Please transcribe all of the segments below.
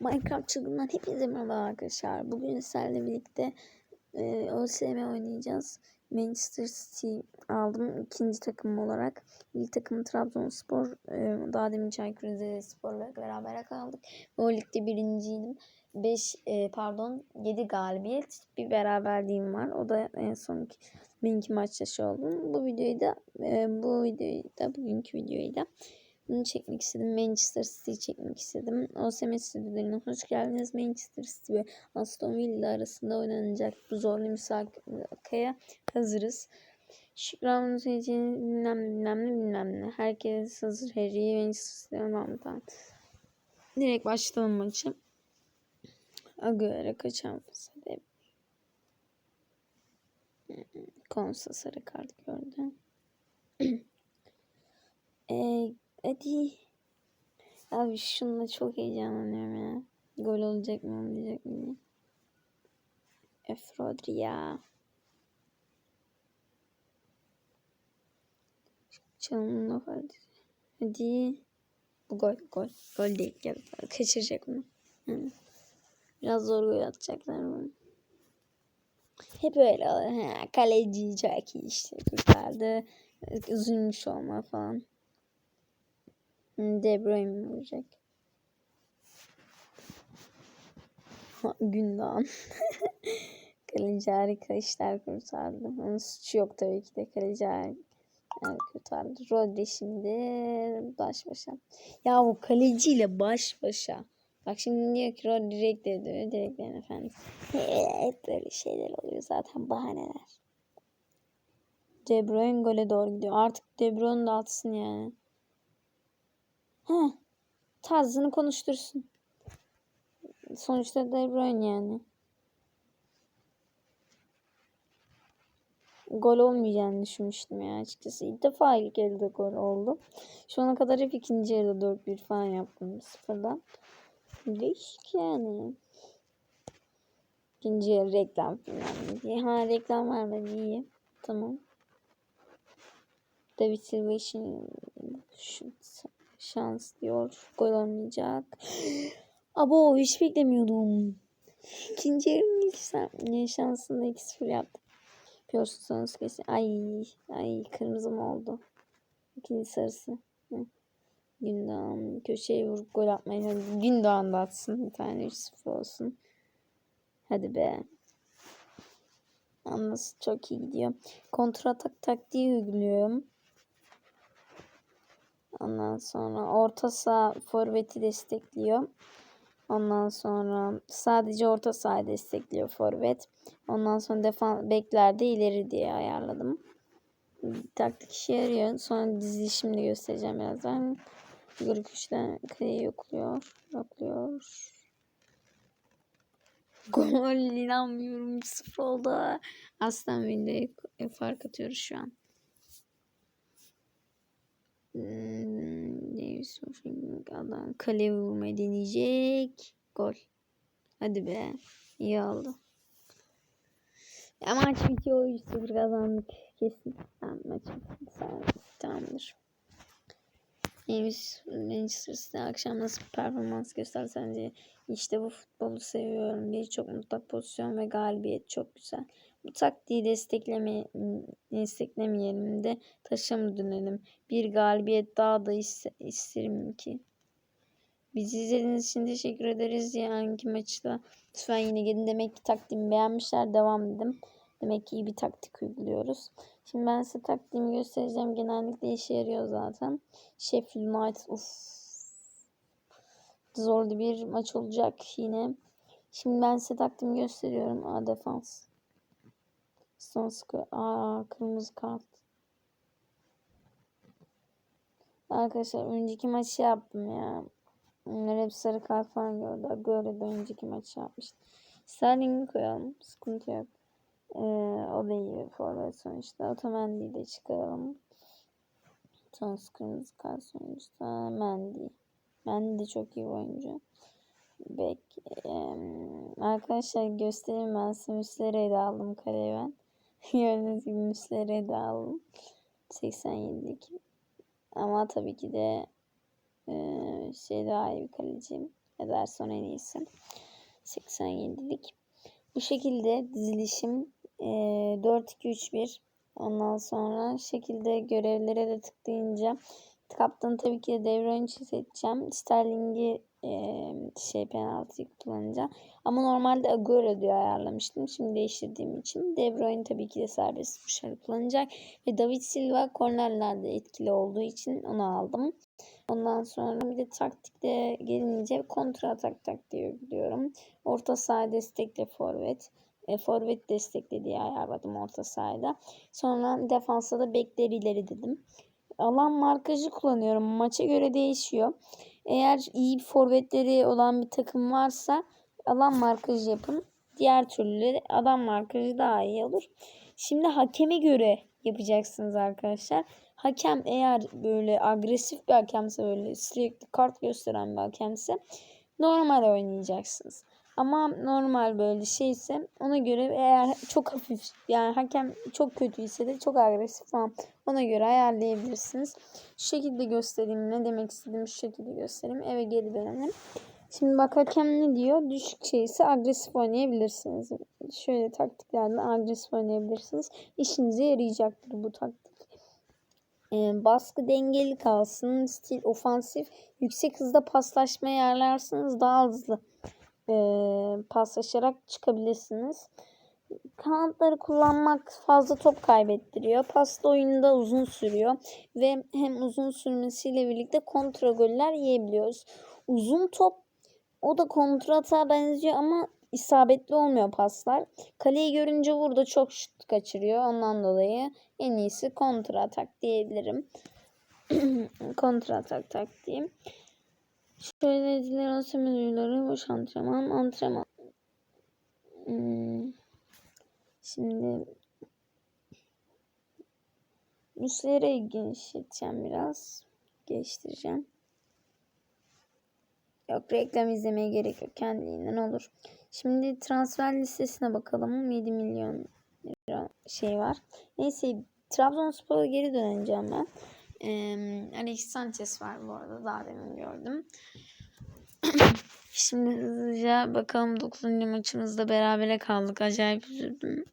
Minecraft çılgından hepinize merhaba arkadaşlar. Bugün sizlerle birlikte e, OSM oynayacağız. Manchester City aldım ikinci takım olarak. İlk takım Trabzonspor. E, daha demin Çaykur Rizespor'la beraber kaldık. O ligde birinciydim. 5 e, pardon 7 galibiyet bir beraberliğim var. O da en son benimki maçtaşı oldum. Bu videoyu da e, bu videoyu da bugünkü videoyu da bunu çekmek istedim. Manchester City çekmek istedim. OSM stüdyolarına hoş geldiniz. Manchester City ve Aston Villa arasında oynanacak bu zorlu müsabakaya hazırız. Şükran için bilmem bilmem ne bilmem ne. Herkes hazır. Harry Manchester City'den anlatan. Direkt başlayalım maçı. Agüero kaçan hadi. Konsa sarı kart gördü. Eee Hadi. Abi şununla çok heyecanlanıyorum ya. Gol olacak mı olmayacak mı? Rodri ya. Canım hadi. Hadi. Bu gol gol. Gol değil. Gel, kaçıracak mı? Hı. Biraz zor gol atacaklar bunu. Hep öyle olur. Ha, kaleci çok iyi işte kurtardı. Üzülmüş olma falan. De Bruyne vuracak. Gündoğan. kaleci harika işler kurtardı. Onun suçu yok tabii ki de kaleci harika kurtardı. Rodri şimdi baş başa. Ya bu kaleciyle baş başa. Bak şimdi diyor ki Rodri direkt. Direkt dedi efendim. Hep böyle şeyler oluyor zaten bahaneler. De Bruyne gole doğru gidiyor. Artık De Bruyne de atsın yani. He. Tarzını konuştursun. Sonuçta De Bruyne yani. Gol olmayacağını düşünmüştüm ya açıkçası. İlk defa ilk elde gol oldu. Şu ana kadar hep ikinci yarıda 4-1 falan yaptım sıfırdan. Değişik yani. İkinci yarı reklam falan. Ha reklam vermedi iyi. Tamam. David Silva için şu şans diyor. Gol olmayacak. Abo hiç beklemiyordum. İkinci yarının ilk şansında 2-0 yaptım. Yapıyorsunuz kesin. Ay ay kırmızı mı oldu? İkinci sarısı. Hı. Gündoğan köşeye vurup gol atmayı Gündoğan da atsın. Bir tane 3-0 olsun. Hadi be. Yalnız çok iyi gidiyor. Kontra atak taktiği uyguluyorum. Ondan sonra orta saha forveti destekliyor. Ondan sonra sadece orta saha destekliyor forvet. Ondan sonra defan beklerde ileri diye ayarladım. Taktik işe yarıyor. Sonra dizilişimde göstereceğim birazdan. Grup 3'ten kaleyi yokluyor. Yokluyor. Gol inanmıyorum. Sıfır oldu. Aslan Villa'ya fark atıyoruz şu an. Davis adam kale vurmayı deneyecek. Gol. Hadi be. İyi oldu. Ya maç bitiyor. 3-0 kazandık. Kesin. Tamam maç Tamamdır. Davis Manchester City akşam nasıl bir performans göster sence? İşte bu futbolu seviyorum. Birçok mutlak pozisyon ve galibiyet çok güzel. Bu taktiği destekleme, desteklemeyelim de taşa mı dönelim? Bir galibiyet daha da isterim ki. Bizi izlediğiniz için teşekkür ederiz. Hangi maçta lütfen yine gelin. Demek ki taktiğimi beğenmişler. Devam dedim. Demek ki iyi bir taktik uyguluyoruz. Şimdi ben size taktiğimi göstereceğim. Genellikle işe yarıyor zaten. Sheffield United uf. Zorlu bir maç olacak yine. Şimdi ben size taktiğimi gösteriyorum. A defans. Son skor. Aa kırmızı kart. Arkadaşlar önceki maçı yaptım ya. Onlar hep sarı kart falan gördü. Böyle de önceki maçı yapmıştım. Sterling'i koyalım. Sıkıntı yok. Ee, o da iyi bir forvet sonuçta. Otamendi'yi de çıkaralım. Son kırmızı kart sonuçta. Mendy. Mendy de çok iyi oyuncu. Bek. Ee, arkadaşlar göstereyim ben size Müslera'yı da aldım kaleye ben. Gördüğünüz gibi Müslera'yı da aldım. 87'lik. Ama tabii ki de e, şey daha iyi bir kaleciyim. Ederson en iyisi. 87'lik. Bu şekilde dizilişim e, 4-2-3-1. Ondan sonra şekilde görevlere de tıklayınca kaptanı tabii ki de devre oyuncu seçeceğim. Sterling'i şey penaltıyı kullanacağım. Ama normalde Agüero diye ayarlamıştım. Şimdi değiştirdiğim için De Bruyne tabii ki de serbest dışarı kullanacak. Ve David Silva kornerlerde etkili olduğu için onu aldım. Ondan sonra bir de taktikte gelince kontra atak taktiği diyorum. Orta saha destekle forvet. E, forvet destekle diye ayarladım orta sahada. Sonra defansa da bekler ileri dedim. Alan markajı kullanıyorum. Maça göre değişiyor. Eğer iyi forvetleri olan bir takım varsa alan markajı yapın. Diğer türlü adam markajı daha iyi olur. Şimdi hakeme göre yapacaksınız arkadaşlar. Hakem eğer böyle agresif bir hakemse böyle sürekli kart gösteren bir hakemse normal oynayacaksınız. Ama normal böyle şeyse ona göre eğer çok hafif yani hakem çok kötüyse de çok agresif falan ona göre ayarlayabilirsiniz. Şu şekilde göstereyim ne demek istediğimi şu şekilde göstereyim eve geri dönelim. Şimdi bak hakem ne diyor? Düşük şeyse agresif oynayabilirsiniz. Şöyle taktiklerle agresif oynayabilirsiniz. İşinize yarayacaktır bu taktik. Ee, baskı dengeli kalsın. Stil ofansif. Yüksek hızda paslaşma ayarlarsanız daha hızlı e, paslaşarak çıkabilirsiniz. Kanatları kullanmak fazla top kaybettiriyor. Paslı oyunda uzun sürüyor. Ve hem uzun sürmesiyle birlikte kontra goller yiyebiliyoruz. Uzun top o da kontrata benziyor ama isabetli olmuyor paslar. Kaleyi görünce burada çok şut kaçırıyor. Ondan dolayı en iyisi kontra atak diyebilirim. kontra atak taktiğim. Söylediler antrenman ürünleri boş antrenman antrenman. Şimdi üstlere genişleteceğim biraz. Geliştireceğim. Yok reklam izlemeye gerek yok. Kendiliğinden olur. Şimdi transfer listesine bakalım. 7 milyon lira şey var. Neyse Trabzonspor'a geri döneceğim ben. Ee, Alex Sanchez var bu arada. Daha demin gördüm. Şimdi hızlıca bakalım 9. maçımızda berabere kaldık. Acayip üzüldüm.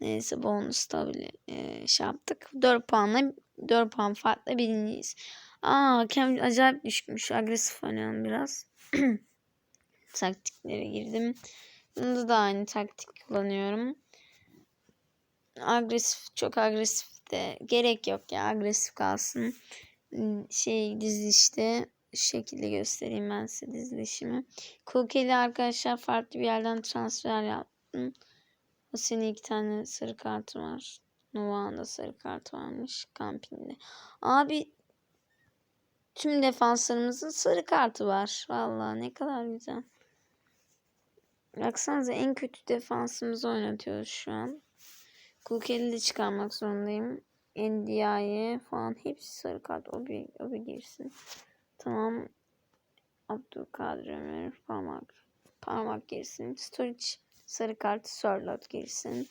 Neyse bonus da bile e, şey yaptık. 4 puanla 4 puan farkla birinciyiz. Aa hakem acayip düşmüş. Agresif oynayalım biraz. Taktiklere girdim. Bunda da aynı taktik kullanıyorum. Agresif çok agresif de gerek yok ya agresif kalsın. Şey dizilişte şekilde göstereyim ben size dizilişimi. Kokeli arkadaşlar farklı bir yerden transfer yaptım. O senin iki tane sarı kartı var. Nova'nın sarı kartı varmış kampinde. Abi tüm defanslarımızın sarı kartı var. Vallahi ne kadar güzel. Baksanıza en kötü defansımızı oynatıyoruz şu an. Kukeli de çıkarmak zorundayım. Ndiaye falan hepsi sarı kart. O bir, o bir girsin. Tamam. Abdülkadir Ömer parmak. Parmak girsin. Storage sarı kart Sörlot girsin.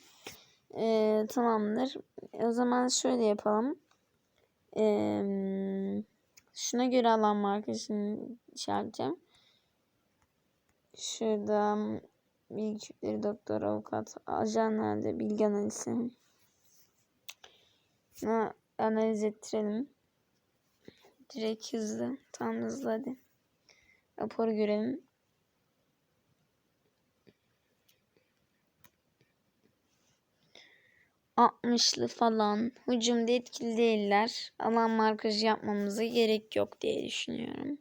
Ee, tamamdır. O zaman şöyle yapalım. Ee, şuna göre alan markasını işaretleyeceğim. Şurada bilgi doktor, avukat, ajan nerede? Bilgi analizi. Ne analiz ettirelim. Direkt hızlı. Tam hızlı hadi. Raporu görelim. Altmışlı falan. Hücumda etkili değiller. Alan markajı yapmamıza gerek yok diye düşünüyorum.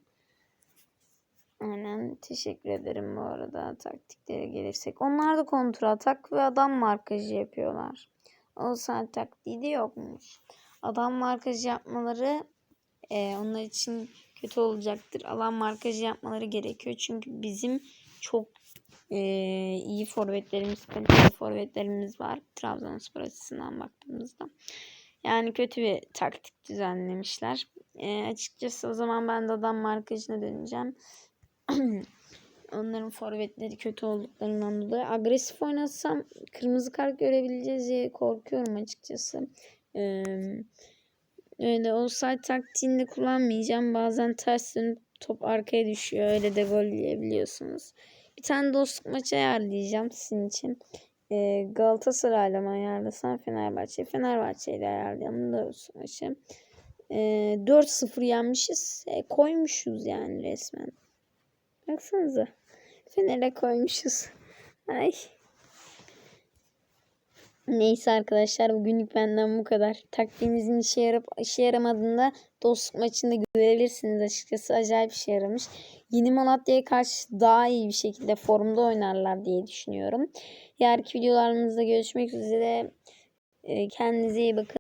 Aynen. Teşekkür ederim bu arada taktiklere gelirsek. Onlar da kontra atak ve adam markajı yapıyorlar. O saat taktiği de yokmuş. Adam markajı yapmaları e, onlar için kötü olacaktır. Alan markajı yapmaları gerekiyor. Çünkü bizim çok e, iyi forvetlerimiz, kaliteli forvetlerimiz var. Trabzonspor açısından baktığımızda. Yani kötü bir taktik düzenlemişler. E, açıkçası o zaman ben de adam markajına döneceğim. Onların forvetleri kötü olduklarından dolayı agresif oynasam kırmızı kart görebileceğiz diye korkuyorum açıkçası. Ee, öyle offside taktiğini kullanmayacağım. Bazen ters dönüp top arkaya düşüyor. Öyle de gol yiyebiliyorsunuz. Bir tane dostluk maçı ayarlayacağım sizin için. Ee, Galatasaray'la mı ayarlasam Fenerbahçe. Fenerbahçe ile ayarlayalım dostluk maçı. Ee, 4-0 yenmişiz. E, koymuşuz yani resmen. Baksanıza. Fener'e koymuşuz. Ay. Neyse arkadaşlar bugünlük benden bu kadar. Taktiğinizin işe yarap işe yaramadığında dostluk maçında görebilirsiniz açıkçası. Acayip işe yaramış. Yeni Malatya'ya karşı daha iyi bir şekilde formda oynarlar diye düşünüyorum. Diğer videolarımızda görüşmek üzere. Ee, Kendinize iyi bakın.